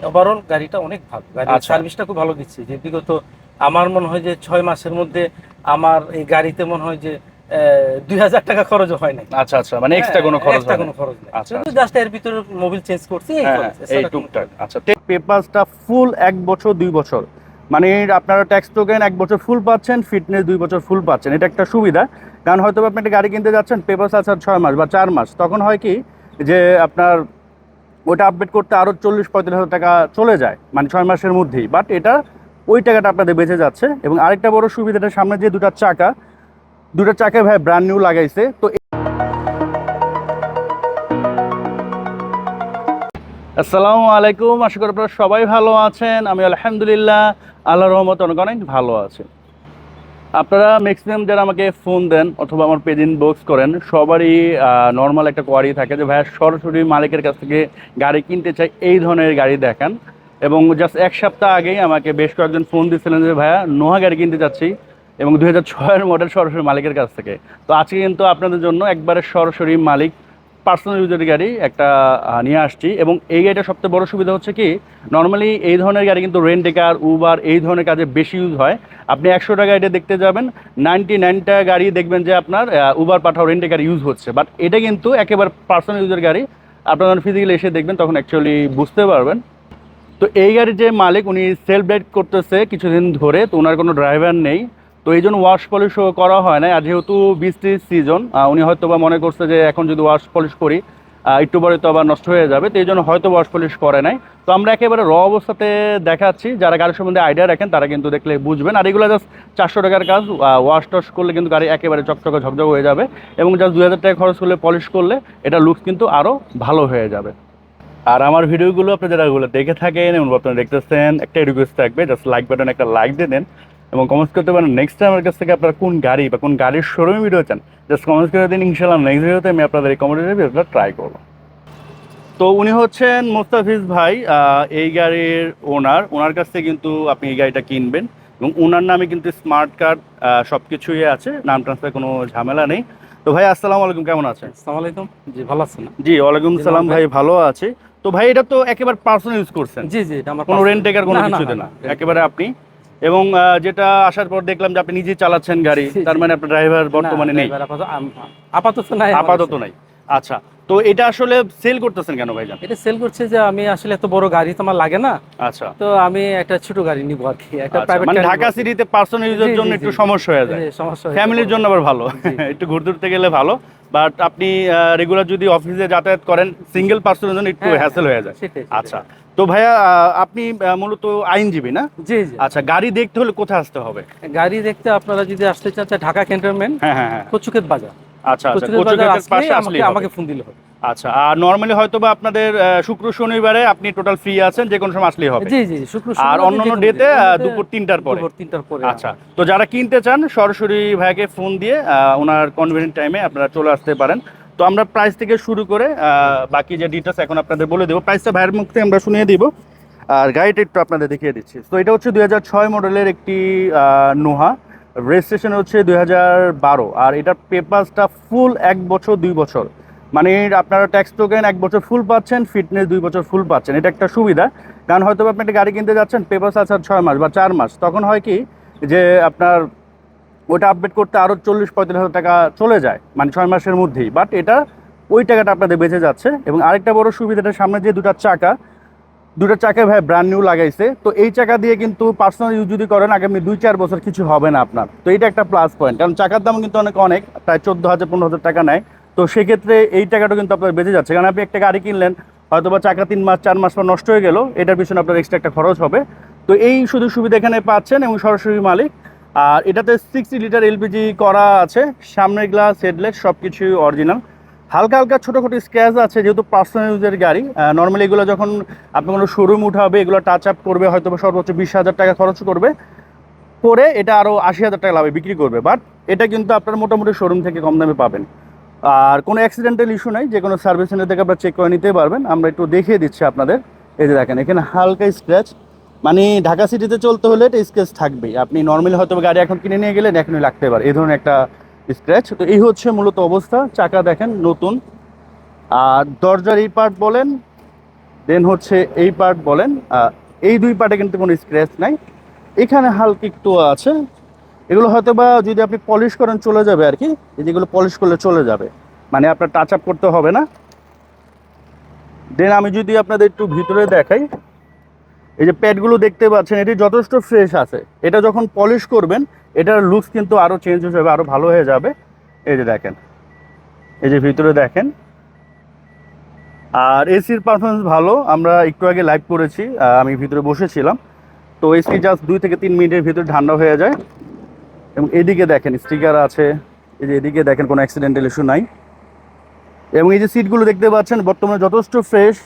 Overall গাড়িটা অনেক ভালো। গাড়ির আচ্ছা। সার্ভিসটা খুব ভালো দিচ্ছে। যে বিগত আমার মনে হয় যে ছয় মাসের মধ্যে আমার এই গাড়িতে মনে হয় যে দুই হাজার টাকা খরচ হয় নাই। আচ্ছা আচ্ছা মানে এক্সট্রা কোনো খরচ এক্সট্রা হয় কোনো খরচ নেই। আচ্ছা, জাস্ট এর ভিতরে মোবিল চেঞ্জ করছি এই হ্যাঁ কোনো টুকটাক। আচ্ছা পেপারসটা ফুল এক বছর দুই বছর। মানে আপনারা ট্যাক্স টোকেন এক বছর ফুল পাচ্ছেন ফিটনেস দুই বছর ফুল পাচ্ছেন। এটা একটা সুবিধা। কারণ হয়তো আপনি একটা গাড়ি কিনতে যাচ্ছেন পেপারস আছে ছয় মাস বা চার মাস। তখন হয় কি যে আপনার ওটা আপডেট করতে আরও চল্লিশ পঁয়ত্রিশ হাজার টাকা চলে যায় মানে ছয় মাসের মধ্যেই। বাট এটা ওই টাকাটা আপনাদের বেঁচে যাচ্ছে। এবং আরেকটা বড় সুবিধাটা, সামনে যে দুটো চাকা, দুটো চাকায় ভাই ব্র্যান্ড নিউ লাগাইছে, তো আসসালামু আলাইকুম। আশা করি আপনারা সবাই ভালো আছেন। আমি আলহামদুলিল্লাহ আল্লাহ রহমত অনেক অনেক ভালো আছি। আপনারা ম্যাক্সিমাম যারা আমাকে ফোন দেন অথবা আমার পেজ ইনবক্স করেন, সবারই নর্মাল একটা কোয়ারি থাকে যে, ভাইয়া, সরাসরি মালিকের কাছ থেকে গাড়ি কিনতে চাই, এই ধরনের গাড়ি দেখান। এবং জাস্ট এক সপ্তাহ আগেই আমাকে বেশ কয়েকজন ফোন দিয়েছিলেন যে, ভাইয়া, নোহা গাড়ি কিনতে চাচ্ছি এবং দু হাজার মডেল সরাসরি মালিকের কাছ থেকে। তো আজকে কিন্তু আপনাদের জন্য একবারে সরাসরি মালিক পার্সোনাল ইউজের গাড়ি একটা নিয়ে আসছি এবং এই গাড়িটা সবচেয়ে বড় সুবিধা হচ্ছে কি নর্মালি এই ধরনের গাড়ি কিন্তু রেন্টেকার, উবার এই ধরনের কাজে বেশি ইউজ হয়। আপনি একশোটা গাড়িতে দেখতে যাবেন নাইনটি নাইনটা গাড়ি দেখবেন যে আপনার Uber Pathao rent a car use হচ্ছে। বাট এটা কিন্তু একেবারে পার্সোনাল ইউজের গাড়ি, আপনারা যখন ফিজিক্যালি এসে দেখবেন তখন অ্যাকচুয়ালি বুঝতে পারবেন। তো এই গাড়ির যে মালিক, উনি সেলফ রাইড করতেছে কিছুদিন ধরে, তো ওনার কোনো ড্রাইভার নেই। তো এই জন্য ওয়াশ পলিশও করা হয় না আর যেহেতু বৃষ্টির সিজন উনি হয়তো বা মনে করছে যে এখন যদি ওয়াশ পলিশ করি একটু পরে তো আবার নষ্ট হয়ে যাবে, তো এই জন্য হয়তো ওয়াশ পলিশ করে নাই। তো আমরা একেবারে র অবস্থাতে দেখাচ্ছি, যারা গাড়ির সম্বন্ধে আইডিয়া রাখেন, তারা কিন্তু দেখলে বুঝবেন। আর এগুলো জাস্ট চারশো টাকার কাজ ওয়াশ টশ করলে কিন্তু গাড়ি একেবারে চকচকে ঝকঝক হয়ে যাবে এবং জাস্ট দুই হাজার টাকা খরচ করলে পলিশ করলে এটা লুকস কিন্তু আরও ভালো হয়ে যাবে। আর আমার ভিডিওগুলো আপনি যারা দেখে থাকেন এবং আপনারা দেখতেছেন, একটা রিকোয়েস্ট থাকবে জাস্ট লাইক বাটন একটা লাইক দিয়ে দেন। এবং কমেন্টস করতে পারেন নেক্সট টাইম আমার কাছ থেকে আপনারা কোন গাড়ি বা কোন গাড়ির শোরুমে ভিডিও চান জাস্ট কমেন্টস করে দিন ইনশাল্লাহ নেক্সট ভিডিওতে আমি আপনাদের এই কমেন্টের ভিডিওটা ট্রাই করব। তো উনি হচ্ছেন মোস্তাফিজ ভাই এই গাড়ির ওনার ওনার কাছ থেকে কিন্তু আপনি এই গাড়িটা কিনবেন এবং ওনার নামে কিন্তু স্মার্ট কার্ড সব কিছুই আছে নাম ট্রান্সফার কোনো ঝামেলা নেই। তো ভাই আসসালামু আলাইকুম কেমন আছেন? আসসালামু আলাইকুম। জি ভালো আছেন জি ওয়ালাইকুম সালাম ভাই ভালো আছে। তো ভাই এটা তো একেবারে পার্সোনাল ইউজ করছেন। জি জি এটা আমার কোনো রেন্ট টেকার কোনো না না, একেবারে আপনি এবং আহ, যেটা আসার পর দেখলাম যে আপনি নিজে চালাচ্ছেন গাড়ি। তার মানে আপনার ড্রাইভার বর্তমানে নেই আপাতত আপাতত নাই আপাতত নাই আচ্ছা তো এটা আসলে সেল করতেছেন কেন ভাইজান? এটা সেল করছে যে আমি আসলে এত বড় গাড়ি তো আমার লাগে না। আচ্ছা। তো আমি একটা ছোট গাড়ি নিব আর কি একটা আচ্ছা, প্রাইভেট মানে ঢাকা সিটিতে পার্সোনাল ইউজের জন্য একটু সমস্যা হয়ে যায়। সমস্যা ফ্যামিলির জন্য আবার ভালো। একটু ঘুরতে গেলে ভালো। বাট আপনি রেগুলার যদি অফিসে যাতায়াত করেন সিঙ্গেল পার্সনের জন্য একটু হ্যাঁ, হ্যাসেল হয়ে যায়। সেটাই, সেটাই। আচ্ছা তো ভাইয়া আপনি মূলত আইনজীবী না? জি জি। আচ্ছা গাড়ি দেখতে হলে কোথায় আসতে হবে? গাড়ি দেখতে আপনারা যদি আসতে চান ঢাকা ক্যান্টনমেন্ট হ্যাঁ হ্যাঁ হ্যাঁ। কচুকেত বাজার। আচ্ছা আচ্ছা আমাকে ফোন দিলে হবে। আচ্ছা আর নর্মালি হয়তো বা আপনাদের শুক্র শনিবারে আপনি টোটাল ফ্রি আছেন যে কোনো সময় আসলেই হবে। জি জি শুক্র আর অন্যান্য ডেতে দুপুর তিনটার পরে দুপুর তিনটার পরে আচ্ছা তো যারা কিনতে চান সরাসরি ভাইকে ফোন দিয়ে ওনার কনভিনিয়েন্ট টাইমে আপনারা চলে আসতে পারেন। তো আমরা প্রাইস থেকে শুরু করে আহ, বাকি যে ডিটেলস এখন আপনাদের বলে দেবো প্রাইসটা ভাইয়ের মুখ থেকে আমরা শুনিয়ে দিব। আর গাড়িটা একটু আপনাদের দেখিয়ে দিচ্ছি। তো এটা হচ্ছে দুই ছয় মডেলের একটি নোহা। রেজিস্ট্রেশন হচ্ছে দুই আর এটার পেপারসটা ফুল এক বছর, দুই বছর। মানে আপনারা ট্যাক্স টোকেন এক বছর ফুল পাচ্ছেন, ফিটনেস দুই বছর ফুল পাচ্ছেন। এটা একটা সুবিধা। কারণ হয়তো আপনি একটা গাড়ি কিনতে যাচ্ছেন, পেপারস আছে ছয় মাস বা চার মাস। তখন হয় কি যে আপনার ওটা আপডেট করতে আরও চল্লিশ পঁয়ত্রিশ হাজার টাকা চলে যায় মানে ছয় মাসের মধ্যেই। বাট এটা ওই টাকাটা আপনাদের বেঁচে যাচ্ছে। এবং আরেকটা বড় সুবিধাটা, সামনে যে দুটো চাকা দুটো চাকায় ভাই ব্র্যান্ড নিউ লাগাইছে। তো এই চাকা দিয়ে কিন্তু পার্সোনাল ইউজ যদি করেন, আগামী দুই চার বছর কিছু হবে না আপনার। তো এটা একটা প্লাস পয়েন্ট কারণ চাকার দাম কিন্তু অনেক অনেক, প্রায় চোদ্দ হাজার, পনেরো হাজার টাকা নেয়। তো সেক্ষেত্রে এই টাকাটা কিন্তু আপনার বেঁচে যাচ্ছে। কারণ আপনি একটা গাড়ি কিনলেন হয়তো বা চাকা তিন মাস, চার মাস পর নষ্ট হয়ে গেল, এটার পিছনে আপনার এক্সট্রা একটা খরচ হবে। তো এই শুধু সুবিধা এখানে পাচ্ছেন এবং সরাসরি মালিক। আর এটাতে সিক্সটি লিটার এলপিজি করা আছে, সামনের গ্লাস হেডলাইট সব কিছুই অরিজিনাল হালকা হালকা ছোটোখাটো স্ক্র্যাচ আছে, যেহেতু পার্সোনাল ইউজের গাড়ি। নর্মালি এগুলো যখন আপনি কোনো শোরুম উঠাবে, এগুলো টাচ আপ করবে হয়তো সর্বোচ্চ বিশ হাজার টাকা খরচ করবে, করে এটা আরও আশি হাজার টাকা লাভে বিক্রি করবে। বাট এটা কিন্তু আপনার মোটামুটি শোরুম থেকে কম দামে পাবেন। আর কোনো অ্যাক্সিডেন্টাল ইস্যু নাই, যে কোনো সার্ভিস সেন্টার থেকে আপনারা চেক করে নিতে পারবেন। আমরা একটু দেখিয়ে দিচ্ছি আপনাদের। এই যে দেখেন, এখানে হালকা স্ক্র্যাচ মানে ঢাকা সিটিতে চলতে হলে এটা স্ক্র্যাচ থাকবেই। আপনি নর্মালি হয়তো গাড়ি এখন কিনে নিয়ে গেলেন, এখনই লাগতে পারে। এই ধরনের একটা স্ক্র্যাচ। তো এই হচ্ছে মূলত অবস্থা। চাকা দেখেন, নতুন। আর দরজার এই পার্ট বলেন দেন হচ্ছে এই পার্ট বলেন। এই দুই পার্টে কিন্তু কোনো স্ক্র্যাচ নাই। এখানে হালকা একটু আছে। এগুলো হয়তো বা যদি আপনি পলিশ করেন, চলে যাবে আর কি। এই যেগুলো পলিশ করলে চলে যাবে। মানে আপনার টাচ আপ করতে হবে না। দেন আমি যদি আপনাদের একটু ভিতরে দেখাই, এই যে প্যাডগুলো দেখতে পাচ্ছেন, এটি যথেষ্ট ফ্রেশ আছে। এটা যখন পলিশ করবেন এটার লুকস কিন্তু আরও চেঞ্জ হয়ে যাবে আরও ভালো হয়ে যাবে। এই যে দেখেন, এই যে ভিতরে দেখেন। আর এসির পারফরমেন্স ভালো, আমরা একটু আগে লাইভ করেছি আমি ভিতরে বসেছিলাম। তো এসি জাস্ট দুই থেকে তিন মিনিটের ভিতরে ঠান্ডা হয়ে যায়। এবং এদিকে দেখেন স্টিকার আছে। এই যে এদিকে দেখেন, কোনো অ্যাক্সিডেন্টাল ইস্যু নাই। এবং এই যে সিটগুলো দেখতে পাচ্ছেন, বর্তমানে যথেষ্ট ফ্রেশ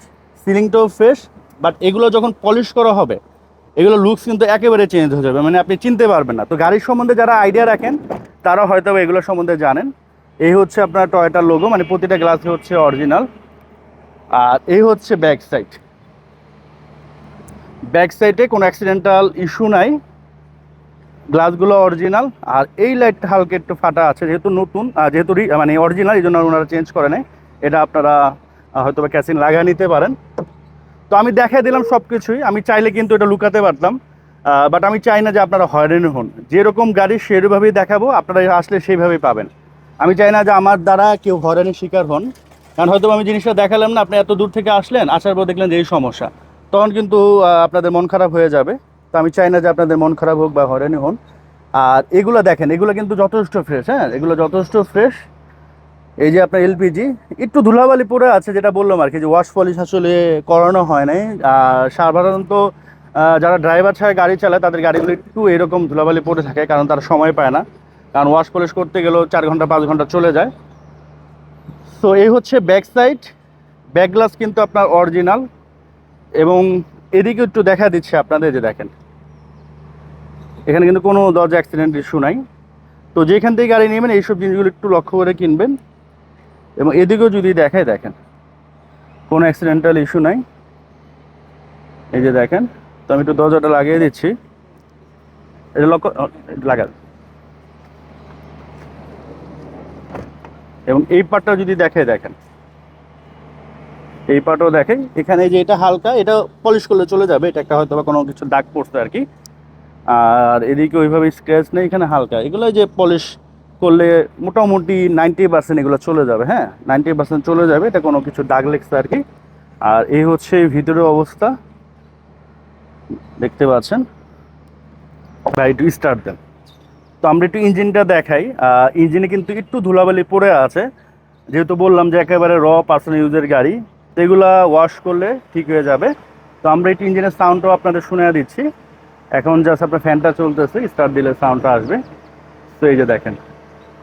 সিলিংটাও ফ্রেশ বাট এগুলো যখন পলিশ করা হবে এগুলো লুকস কিন্তু একেবারে চেঞ্জ হয়ে যাবে মানে আপনি চিনতে পারবেন না। তো গাড়ির সম্বন্ধে যারা আইডিয়া রাখেন, তারা হয়তো এগুলো সম্বন্ধে জানেন। এই হচ্ছে আপনার টয়টার লোগো মানে প্রতিটা গ্লাসে হচ্ছে অরিজিনাল আর এই হচ্ছে ব্যাক সাইড ব্যাক সাইডে কোনো অ্যাক্সিডেন্টাল ইস্যু নাই। গ্লাসগুলো অরিজিনাল আর এই লাইটটা হালকা একটু ফাটা আছে, যেহেতু নতুন যেহেতু মানে অরিজিনাল এই জন্য ওনারা চেঞ্জ করে নেয় এটা আপনারা হয়তো বা ক্যাসিন লাগিয়ে নিতে পারেন। তো আমি দেখাই দিলাম সব কিছুই আমি চাইলে কিন্তু এটা লুকাতে পারতাম। বাট আমি চাই না যে আপনারা হয়রানি হন। যেরকম গাড়ি সেরকমভাবেই দেখাবো, আপনারা আসলে সেইভাবেই পাবেন। আমি চাই না যে আমার দ্বারা কেউ হয়রানির শিকার হন। কারণ হয়তো আমি জিনিসটা দেখালাম না, আপনি এত দূর থেকে আসলেন, আসার পর দেখলেন যে এই সমস্যা। তখন কিন্তু আপনাদের মন খারাপ হয়ে যাবে। তো আমি চাই না যে আপনাদের মন খারাপ হোক বা হয়রানি হন। আর এগুলো দেখেন, এগুলো কিন্তু যথেষ্ট ফ্রেশ হ্যাঁ? এগুলো যথেষ্ট ফ্রেশ এই যে আপনার এলপিজি একটু ধুলাবালি পরে আছে যেটা বললাম আর কি, যে ওয়াশ পলিশ আসলে করানো হয় নাই। আর সাধারণত যারা ড্রাইভার ছাড়া গাড়ি চালায়, তাদের গাড়িগুলো একটু এরকম ধুলাবালি পড়ে থাকে, কারণ তারা সময় পায় না। কারণ ওয়াশ পলিশ করতে গেলেও চার ঘণ্টা, পাঁচ ঘণ্টা চলে যায়। সো এই হচ্ছে ব্যাক সাইড ব্যাক গ্লাস কিন্তু আপনার অরিজিনাল এবং এদিকে একটু দেখা দিচ্ছে আপনাদের যে দেখেন। এখানে কিন্তু কোনো দরজা অ্যাক্সিডেন্ট ইস্যু নাই। তো যেখান থেকে গাড়ি নেবেন, এইসব জিনিসগুলো একটু লক্ষ্য করে কিনবেন। এবং এদিকেও যদি দেখায় দেখেন। কোনো অ্যাক্সিডেন্টাল ইস্যু নাই। এই যে দেখেন তো আমি একটু দরজাটা লাগিয়ে দিচ্ছি। এটা লক্ষ্য ও, এটা লাগা এবং এই পার্টটা যদি দেখে দেখেন। এই পার্টও দেখেন এখানে যে এটা হালকা এটা পলিশ করলে চলে যাবে। এটা একটা হয়তো বা কোনো কিছু দাগ পড়ছে আর কি। আর এদিকে ওইভাবে স্ক্র্যাচ নেই এখানে হালকা। এগুলো যে পলিশ করলে মোটামুটি নাইনটি পার্সেন্ট এগুলো চলে যাবে হ্যাঁ? নাইনটি পার্সেন্ট চলে যাবে, এটা কোনো কিছু দাগ লেগছে আর কি। আর এই হচ্ছে ভিতরের অবস্থা। দেখতে পাচ্ছেন? ভাই, একটু স্টার্ট দেন। তো আমরা একটু ইঞ্জিনটা দেখাই। ইঞ্জিনে কিন্তু একটু ধুলাবালি পড়ে আছে। যেহেতু বললাম যে একেবারে র পার্সোনাল ইউজের গাড়ি এগুলা ওয়াশ করলে ঠিক হয়ে যাবে। তো আমরা একটু ইঞ্জিনের সাউন্ডটাও আপনাদের শুনে দিচ্ছি। এখন জাস্ট আপনার ফ্যানটা চলতেছে স্টার্ট দিলে সাউন্ডটা আসবে। তো এই যে দেখেন।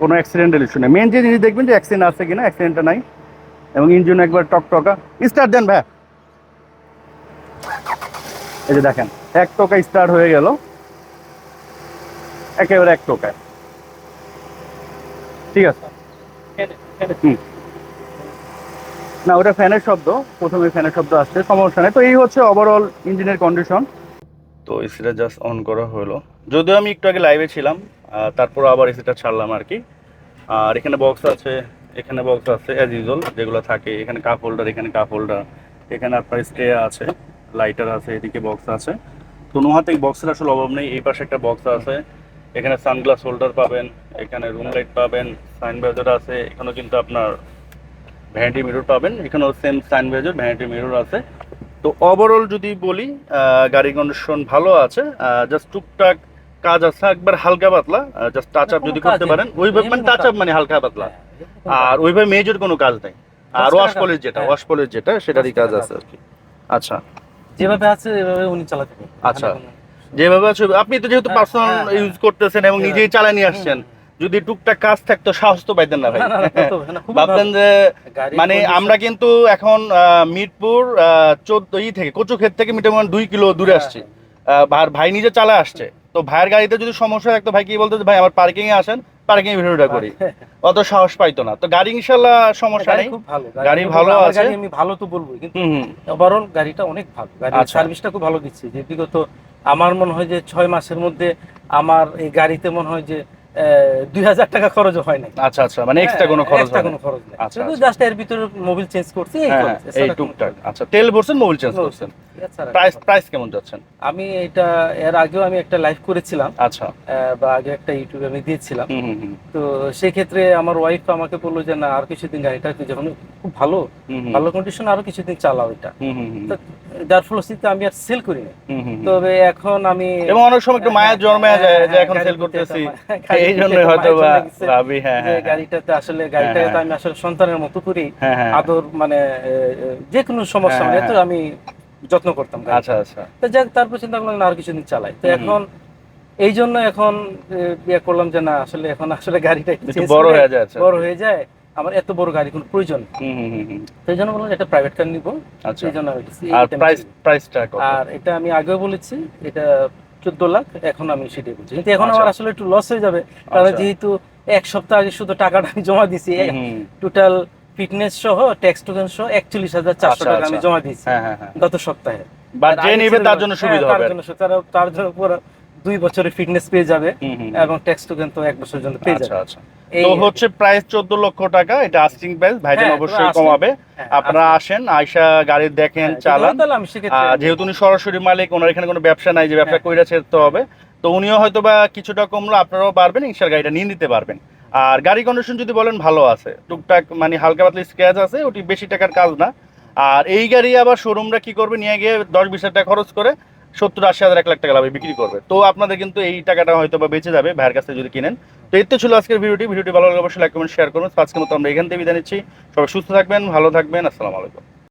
কোনো অ্যাক্সিডেন্টাল ইস্যু নেই। মেন যে জিনিস দেখবেন যে অ্যাক্সিডেন্ট আছে কিনা অ্যাক্সিডেন্টটা নাই। এবং ইঞ্জিন একবার টক টকটকা। স্টার্ট দেন ভাই। এই যে দেখেন, এক টোকা স্টার্ট হয়ে গেল। একেবারে এক টোকায়। ঠিক আছে? হুম। না, ওটা ফ্যানের শব্দ। প্রথমে ফ্যানের শব্দ আসছে, সমস্যা নেই। তো এই হচ্ছে ওভারঅল ইঞ্জিনের কন্ডিশন তো এসিটা জাস্ট অন করা হলো। যদিও আমি একটু আগে লাইভে ছিলাম তারপর আবার এসিটা ছাড়লাম আর কি। আর এখানে বক্স আছে, এখানে বক্স আছে অ্যাজ ইউজুয়াল যেগুলো থাকে। এখানে কাপ হোল্ডার এখানে কাপ হোল্ডার এখানে আপনার স্টে আছে লাইটার আছে, এদিকে বক্স আছে। তো নোহাতে বক্সের আসলে অভাব নেই। এই পাশে একটা বক্স আছে, এখানে সানগ্লাস হোল্ডার পাবেন, এখানে রুম লাইট পাবেন সাইন ব্যাজার আছে, এখানেও কিন্তু আপনার ভ্যানিটি মিরর পাবেন, এখানেও সেম সাইন ব্যাজার ভ্যানিটি মিরর আছে। তো ওভারঅল যদি বলি গাড়ি কন্ডিশন ভালো আছে জাস্ট টুকটাক কাজ আছে একবার হালকা পাতলা জাস্ট টাচ আপ যদি করতে পারেন। ওইভাবে মানে টাচ আপ মানে হালকা পাতলা। আর ওইভাবে মেজর কোনো কাজ নেই। আর ওয়াশ পলিশ যেটা হ্যাঁ। ওয়াশ পলিশ যেটা সেটারই কাজ আছে আর কি। আচ্ছা। যেভাবে আছে এভাবে উনি চালাতে আচ্ছা। যেভাবে আছে আপনি তো যেহেতু হ্যাঁ, পার্সোনাল হ্যাঁ, ইউজ করতেছেন এবং হ্যাঁ। নিজেই চালিয়ে নিয়ে আসছেন যদি টুকটাক কাজ থাকতো সাহস তো পাইতেন না ভাই। ভাবতেন যে মানে আমরা কিন্তু এখন মিরপুর চোদ্দ ই থেকে কচুক্ষেত থেকে মিটার দুই কিলো দূরে হ্যাঁ, আসছি। ভাই নিজে চালায় আসছে। তো ভাইয়ের গাড়িতে যদি সমস্যা থাকতো ভাই কি বলতো ভাই আমার পার্কিং এ আসেন পার্কিং ভিডিওটা করি। অত সাহস পাইতো না। তো গাড়ি ইনশাল্লাহ সমস্যা নেই। খুব ভালো গাড়ি ভালো আছে। আমি ভালো তো বলব কিন্তু ওভারঅল গাড়িটা অনেক ভালো। গাড়ির আচ্ছা। সার্ভিসটা খুব ভালো দিচ্ছে। যে বিগত আমার মনে হয় যে ছয় মাসের মধ্যে আমার এই গাড়িতে মনে হয় যে দুই হাজার টাকা খরচও হয় নাই। আচ্ছা আচ্ছা মানে এক্সট্রা কোনো খরচ এক্সট্রা কোনো খরচ নেই। আচ্ছা, শুধু আচ্ছা। জাস্ট এর ভিতরে মোবিল চেঞ্জ করছি এই হ্যাঁ খরচ, হ্যাঁ, এই টুকটাক। আচ্ছা তেল ভরছেন মোবিল চেঞ্জ করছেন? প্রাইস প্রাইস কেমন যাচ্ছেন? আমি এটা এর আগেও আমি একটা লাইভ করেছিলাম আচ্ছা। বা আগে একটা ইউটিউবে আমি দিয়েছিলাম। তো সেই ক্ষেত্রে আমার ওয়াইফ আমাকে বলল যে না আর কিছুদিন গাড়িটা যখন খুব ভালো। ভালো কন্ডিশন আরও কিছুদিন চালাও এটা। যার ফলশ্রুতিতে আমি আর সেল করি না। তবে এখন আমি এবং অনেক সময় একটু মায়ের জন্মে যায় যে এখন সেল করতেছি এই জন্য গাড়ির প্রতি হয়তো। ভাবি হ্যাঁ হ্যাঁ হ্যাঁ। গাড়িটাতে আসলে গাড়িটাকে হ্যাঁ। আমি আসলে সন্তানের মতো করি। আদর মানে যে কোনো সমস্যা হলে তো। আমি যত্ন করতাম আচ্ছা আচ্ছা। তো যাক তারপর চিন্তা করলাম আর কিছুদিন চালাই। তো এখন এই জন্য এখন বিয়ে করলাম যে না আসলে এখন আসলে গাড়িটা একটু বড় হয়ে যাচ্ছে বড় হয়ে যায়। আমার এত বড় গাড়ি কোনো প্রয়োজন এই জন্য বললাম একটা প্রাইভেট কার নিবো। আচ্ছা। সেই জন্য আর। প্রাইসটা আর এটা আমি আগেও বলেছি এটা চোদ্দ লাখ এখন আমি সেটাই বলছি কিন্তু এখন আচ্ছা। আমার আসলে একটু লস হয়ে যাবে কারণ আচ্ছা। যেহেতু এক সপ্তাহ আগে শুধু টাকাটা আমি জমা হুম। টোটাল ফিটনেস সহ ট্যাক্স টোকেন সহ একচল্লিশ হাজার চারশো আচ্ছা, টাকা আমি আচ্ছা। জমা দিয়েছি হ্যাঁ হ্যাঁ হ্যাঁ গত সপ্তাহে বা যে নেবে তার জন্য সুবিধা হবে তার জন্য তারা তার জন্য পুরো দুই বছরের ফিটনেস পেয়ে যাবে। এবং ট্যাক্স টোকেন তো এক বছরের জন্য পেয়ে আচ্ছা যাবে আচ্ছা তো হচ্ছে প্রাইস চোদ্দ লক্ষ টাকা এটা আস্কিং প্রাইস ভাইজান হ্যাঁ, অবশ্যই। কমাবে। হ্যাঁ, আপনারা আসেন। আয়সা গাড়ি দেখেন হ্যাঁ, চালান। যেহেতু উনি সরাসরি মালিক ওনার এখানে কোনো ব্যবসা নাই যে ব্যবসা। কইরা ছেড়তে হবে। তো উনিও হয়তো বা কিছুটা কমলো আপনারাও পারবেন ইনশাল গাড়িটা নিয়ে নিতে পারবেন। আর গাড়ি কন্ডিশন যদি বলেন ভালো আছে। টুকটাক মানে হালকা পাতলা স্ক্র্যাচ আছে ওটি বেশি টাকার কাজ না। আর এই গাড়ি আবার শোরুমরা কি করবে নিয়ে গিয়ে দশ বিশ হাজার টাকা খরচ করে সত্তর আশি হাজার এক লাখ টাকা লাভে বিক্রি করবে। তো আপনাদের কিন্তু এই টাকাটা হয়তো বা বেঁচে যাবে ভাইয়ের কাছে যদি কিনেন। তো এই তো ছিল আজকের ভিডিওটি। ভিডিওটি ভালো লাগলে অবশ্যই লাইক কমেন্ট শেয়ার করুন। আজকের মতো আমরা এখান থেকে বিদায় নিচ্ছি। সবাই সুস্থ থাকবেন, ভালো থাকবেন। আসসালামু আলাইকুম।